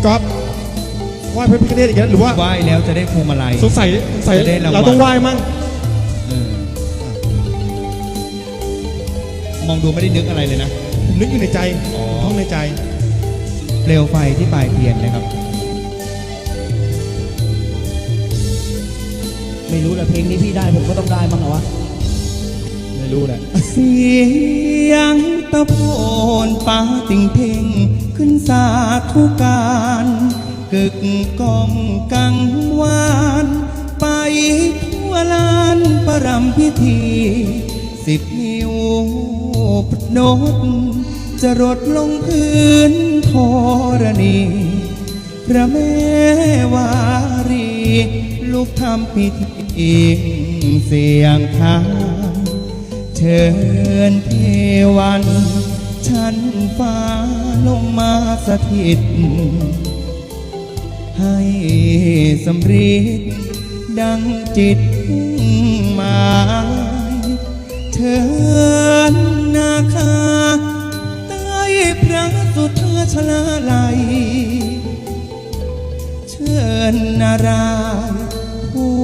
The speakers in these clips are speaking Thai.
พี่ก๊อฟไหว้พระพิฆเนศอีกแล้วหรือว่าไหว้แล้วจะได้พวงมาลัย สงสัยสงสัยจะได้รางวัล เราต้องไหว้มั่งเออมองดูไม่ได้นึกอะไรเลยนะ ผมนึกอยู่ในใจอ๋อ ท่องในใจ เปลวไฟที่ปลายเทียนนะครับ ไม่รู้แหละเพลงนี้พี่ได้ผมก็ต้องได้มั้งเหรอวะ ไม่รู้แหละ เสียงตะโพนป้าติ่งเพ่งขึ้น สาธุการกึกก้องกังวาน ไปทั่วลานประรำพิธี สิบนิ้วพนดจะรดลงพื้นธรณี พระแม่วารี ลูกทำพิธีเสียงทางเชิญเทวัน ชั้นฟ้าลงมาสถิต ให้สำริดดังจิตหมายเชิญนาคาใต้พระสุธชลาลัย เชิญนารายผู้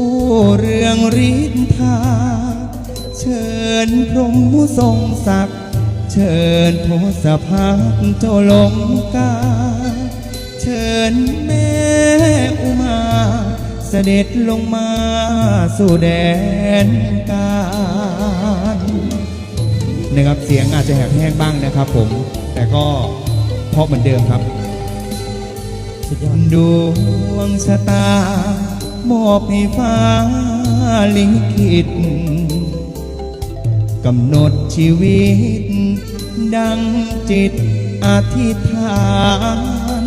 เรืองฤทธา เชิญพรหมผู้ทรงศักดิ์ ชิญโทสภาคเจ้าลงกา เชิญแม่อุมาเสด็จลงมาสู่แดนกาลนะครับเสียงอาจจะแหบแห้งบ้างนะครับผม แต่ก็เพราะเหมือนเดิมครับดยอดดวงชะตามอบให้ฟ้าลิขิต กำหนดชีวิต ดังจิตอธิษฐาน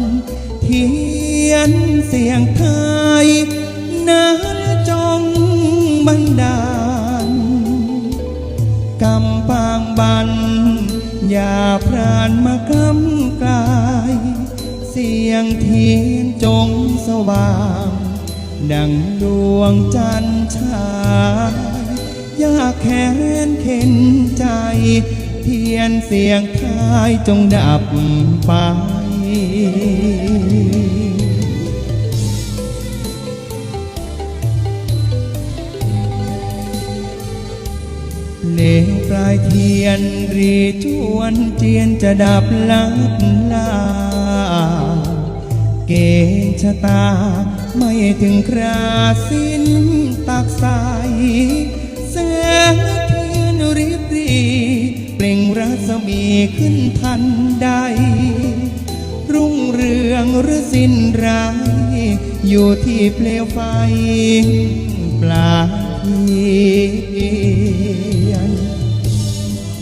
เทียนเสียงไทยนั้นจงบันดาลกำปางบัน อย่าพรานมากำกลาย เสียงเทียนจงสว่าง ดังดวงจันทร์ฉา ยากแค้นเข็นใจ เทียนเสียงทายจงดับไปเลวปลายเทียนรีจวนเจียนจะดับลับลา เกณฑ์ชะตาไม่ถึงคราสิ้นตักใส แสงเทียนริบรีเปล่งรัศมีขึ้นทันใด รุ่งเรืองหรือสิ้นร้ายอยู่ที่เปลวไฟปลาเทียน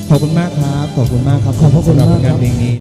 ขอบคุณมากครับ ขอบคุณมากครับ ขอบพระคุณสำหรับมากผลงานครับเพลงนี้